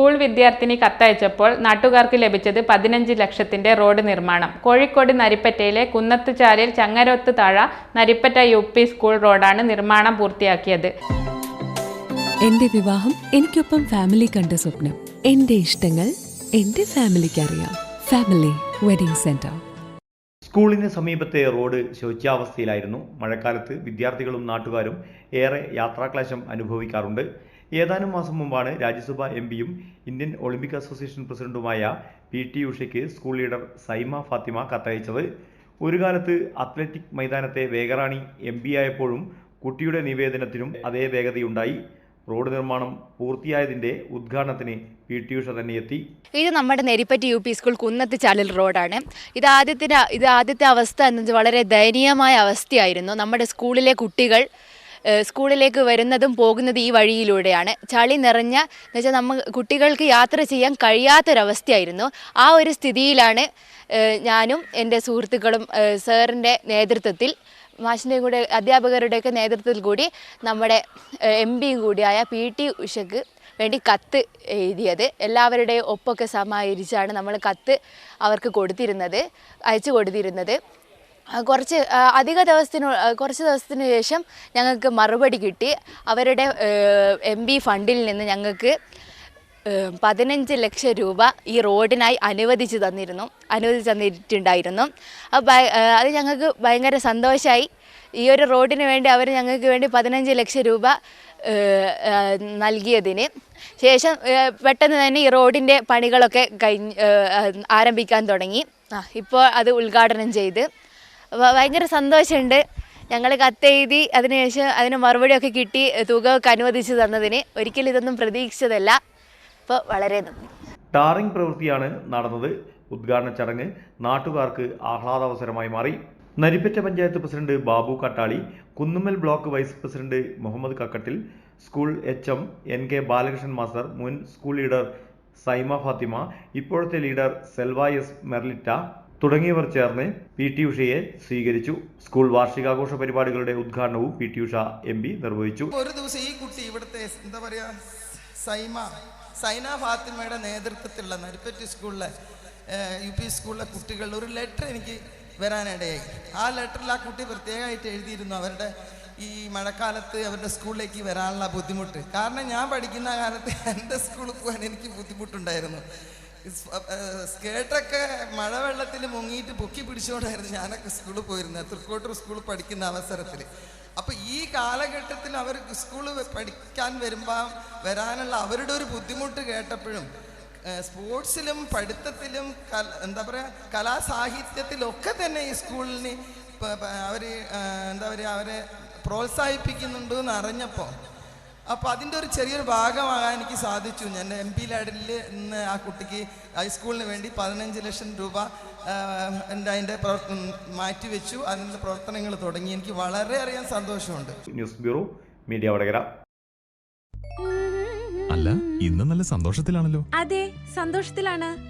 School വിദ്യാർത്ഥിനി കത്തയച്ചപ്പോൾ നാട്ടുകാർക്ക് ലഭിച്ചത് പതിനഞ്ച് ലക്ഷത്തിന്റെ റോഡ് നിർമ്മാണം. കോഴിക്കോട് നരിപ്പറ്റയിലെ കുന്നത്തുചാലിൽ Changaroth Thazha Naripatta U P school റോഡാണ് നിർമ്മാണം പൂർത്തിയാക്കിയത്. എന്റെ വിവാഹം എനിക്കൊപ്പം ഫാമിലി കണ്ട സ്വപ്നം. എന്റെ ഇഷ്ടങ്ങൾ എന്റെ ഫാമിലിക്ക് അറിയാം. ഫാമിലി വെഡിങ് സെന്റർ സ്കൂളിന് സമീപത്തെ റോഡ് ശോച്യാവസ്ഥയിലായിരുന്നു. മഴക്കാലത്ത് വിദ്യാർത്ഥികളും നാട്ടുകാരും ഏറെ യാത്രാക്ലേശം അനുഭവിക്കാറുണ്ട്. ഏതാനും മാസം മുമ്പാണ് രാജ്യസഭാ എം പിയും ഇന്ത്യൻ ഒളിമ്പിക് അസോസിയേഷൻ പ്രസിഡന്റുമായ പി ടി ഉഷയ്ക്ക് സ്കൂൾ ലീഡർ സൈമ ഫാത്തിമ കത്തയച്ചത്. ഒരു കാലത്ത് അത്ലറ്റിക് മൈതാനത്തെ വേഗറാണി എം പി ആയപ്പോഴും കുട്ടിയുടെ നിവേദനത്തിനും അതേ വേഗതയുണ്ടായി. റോഡ് നിർമ്മാണം പൂർത്തിയായതിന്റെ ഉദ്ഘാടനത്തിന് പി ടി ഉഷ തന്നെ എത്തി. ഇത് നമ്മുടെ നെരിപ്പറ്റി യു പി സ്കൂൾ കുന്നത്ത് ചാലിൽ റോഡാണ്. ഇത് ആദ്യത്തിന് ഇത് ആദ്യത്തെ അവസ്ഥ എന്ന് വളരെ ദയനീയമായ അവസ്ഥയായിരുന്നു. നമ്മുടെ സ്കൂളിലെ കുട്ടികൾ സ്കൂളിലേക്ക് വരുന്നതും പോകുന്നതും ഈ വഴിയിലൂടെയാണ്. ചളി നിറഞ്ഞ എന്ന് വെച്ചാൽ നമ്മൾ കുട്ടികൾക്ക് യാത്ര ചെയ്യാൻ കഴിയാത്തൊരവസ്ഥയായിരുന്നു. ആ ഒരു സ്ഥിതിയിലാണ് ഞാനും എന്റെ സുഹൃത്തുക്കളും സാറിന്റെ നേതൃത്വത്തിൽ മാഷിന്റെ കൂടെ അധ്യാപകരുടെയൊക്കെ നേതൃത്വത്തിൽ കൂടി നമ്മുടെ എം പിയും കൂടിയായ പി ടി ഉഷയ്ക്ക് വേണ്ടി കത്ത് എഴുതിയത്. എല്ലാവരുടെയും ഒപ്പൊക്കെ സമാഹരിച്ചാണ് നമ്മൾ കത്ത് അവർക്ക് കൊടുത്തിരുന്നത് അയച്ചു കൊടുത്തിരുന്നത്. കുറച്ച് അധിക ദിവസത്തിന് കുറച്ച് ദിവസത്തിന് ശേഷം ഞങ്ങൾക്ക് മറുപടി കിട്ടി. അവരുടെ എം ബി ഫണ്ടിൽ നിന്ന് ഞങ്ങൾക്ക് പതിനഞ്ച് ലക്ഷം രൂപ ഈ റോഡിനായി അനുവദിച്ച് തന്നിരുന്നു അനുവദിച്ച് തന്നിട്ടുണ്ടായിരുന്നു. അപ്പോൾ അത് ഞങ്ങൾക്ക് ഭയങ്കര സന്തോഷമായി ഈ ഒരു റോഡിന് വേണ്ടി അവർ ഞങ്ങൾക്ക് വേണ്ടി പതിനഞ്ച് ലക്ഷം രൂപ നൽകിയതിന് ശേഷം പെട്ടെന്ന് തന്നെ ഈ റോഡിന്റെ പണികളൊക്കെ കഴിഞ്ഞ് ആരംഭിക്കാൻ തുടങ്ങി. ഇപ്പോൾ അത് ഉദ്ഘാടനം ചെയ്ത് ഭയങ്കര സന്തോഷമുണ്ട്. ഞങ്ങൾ കത്തെഴുതി അതിനുശേഷം അതിന് മറുപടിയൊക്കെ കിട്ടി തുക ഒക്കെ അനുവദിച്ചു തന്നതിന്. ഒരിക്കലും ഇതൊന്നും പ്രതീക്ഷിച്ചതല്ല. അപ്പോൾ വളരെ നന്ദി. ടാറിംഗ് പ്രവൃത്തിയാണ് നടന്നത്. ഉദ്ഘാടന ചടങ്ങ് നാട്ടുകാർക്ക് ആഹ്ലാദാവസരമായി മാറി. Narippatta panchayat president Babu Kattali Kunnummal block vice president Muhammad Kakkattil school H M N K Balakrishnan master മുൻ സ്കൂൾ ലീഡർ സൈമ ഫാത്തിമ ഇപ്പോഴത്തെ ലീഡർ സെൽവ എസ് മെർലിറ്റ തുടങ്ങിയവർ ചേർന്ന് പി ടി ഉഷയെ സ്വീകരിച്ചു. സ്കൂൾ വാർഷികാഘോഷ പരിപാടികളുടെ ഉദ്ഘാടനവും P T Usha M P നിർവഹിച്ചു. ഒരു ദിവസം ഈ കുട്ടി ഇവിടുത്തെ എന്താ പറയാ സൈമ സൈന ഫാത്തിമയുടെ നേതൃത്വത്തിലുള്ള നരിപ്പറ്റി സ്കൂളിലെ യു പി സ്കൂളിലെ കുട്ടികളുടെ ഒരു ലെറ്റർ എനിക്ക് വരാനിടയായി. ആ ലെറ്ററിൽ ആ കുട്ടി പ്രത്യേകമായിട്ട് എഴുതിയിരുന്നു അവരുടെ ഈ മഴക്കാലത്ത് അവരുടെ സ്കൂളിലേക്ക് വരാനുള്ള ബുദ്ധിമുട്ട്. കാരണം ഞാൻ പഠിക്കുന്ന കാലത്ത് എന്റെ സ്കൂളിൽ പോകാൻ എനിക്ക് ബുദ്ധിമുട്ടുണ്ടായിരുന്നു. സ്കേർട്ടൊക്കെ മഴവെള്ളത്തിൽ മുങ്ങിയിട്ട് പൊക്കി പിടിച്ചുകൊണ്ടായിരുന്നു ഞാനൊക്കെ സ്കൂളിൽ പോയിരുന്നത്. തൃക്കോട്ടൂർ സ്കൂളിൽ പഠിക്കുന്ന അവസരത്തിൽ. അപ്പോൾ ഈ കാലഘട്ടത്തിൽ അവർ സ്കൂളിൽ പഠിക്കാൻ വരുമ്പോൾ വരാനുള്ള അവരുടെ ഒരു ബുദ്ധിമുട്ട് കേട്ടപ്പോഴും സ്പോർട്സിലും പഠിത്തത്തിലും എന്താ പറയുക കലാസാഹിത്യത്തിലൊക്കെ തന്നെ ഈ സ്കൂളിന് അവർ എന്താ പറയുക അവരെ പ്രോത്സാഹിപ്പിക്കുന്നുണ്ട് എന്ന് അറിഞ്ഞപ്പോൾ അപ്പോൾ അതിന്റെ ഒരു ചെറിയൊരു ഭാഗമാകാൻ എനിക്ക് സാധിച്ചു. ഞാൻ എം പി ലാഡിൽ ഇന്ന് ആ കുട്ടിക്ക് ഹൈസ്കൂളിന് വേണ്ടി പതിനഞ്ച് ലക്ഷം രൂപ ആഹ്, അതിന്റെ അതിന്റെ പ്രവർത്തനം മാറ്റിവെച്ചു. അതിന്റെ പ്രവർത്തനങ്ങൾ തുടങ്ങി. എനിക്ക് വളരെ അറിയാൻ സന്തോഷമുണ്ട്. News bureau media Vadakara. അല്ല ഇന്ന് നല്ല സന്തോഷത്തിലാണല്ലോ. അതെ സന്തോഷത്തിലാണ്.